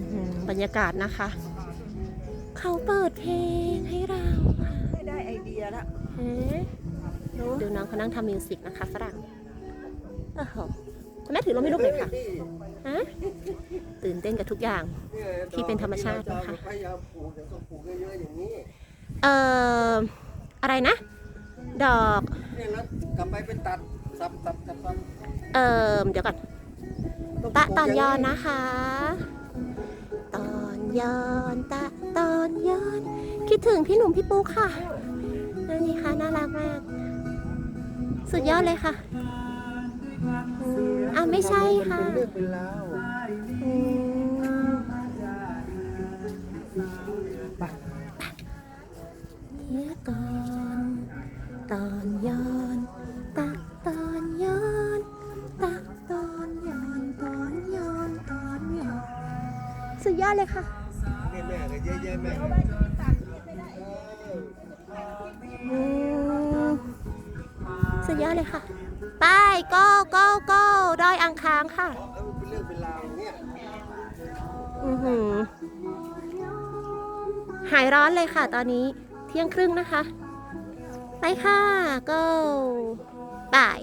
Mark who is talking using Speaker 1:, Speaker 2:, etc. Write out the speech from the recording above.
Speaker 1: อื้อหือบรรยากาศนะคะ เขาเปิดเพลงให้เราค่ะ
Speaker 2: ไม่ได้ไอเดียละ
Speaker 1: เอ๊ะดูน้องเขานั่งทำมิวสิกนะคะฝรั่งโอ้โหคุณแม่ถือลมให้ลูกหน่อยค่ะฮะตื่นเต้นกับทุกอย่างที่เป็นธรรมชาตินะคะ
Speaker 3: พยายามปลูกแต่ต้องปลูกเยอะๆอย่างนี้
Speaker 1: เอ่ออะไรนะ ดอก
Speaker 3: เนี่ยแล้วกลับไปเป็นตัดซับซับซับซับ
Speaker 1: เอ่อเดี๋ยวก่อนตะตอนยอนนะคะตอน ย้อนตะตอนย้อน คิดถึงพี่หนุ่มพี่ปุ๊กค่ะนั่นนี่ค่ะน่ารักมาก สุดยอดเลยค่ะอะไม่ใช่ค่ะ
Speaker 3: เป็นเรื่องเป็นราว
Speaker 1: อืมเมื่อก่อนตอนย้อนตักตอนย้อนตักตอนย้อนตอนย้อนตอนย้อนสุดยอดเลยค่ะ
Speaker 3: เนี่ยแม่ก็เยอะแยะแม่
Speaker 1: สุดยอดเลยค่ะไป go go go ดอยอ่างคางค่ะ
Speaker 3: เป็นเรื่องเป็นราวเงี้ย
Speaker 1: อือหือหายร้อนเลยค่ะตอนนี้เที่ยงครึ่งนะคะ ไปค่ะ go บาย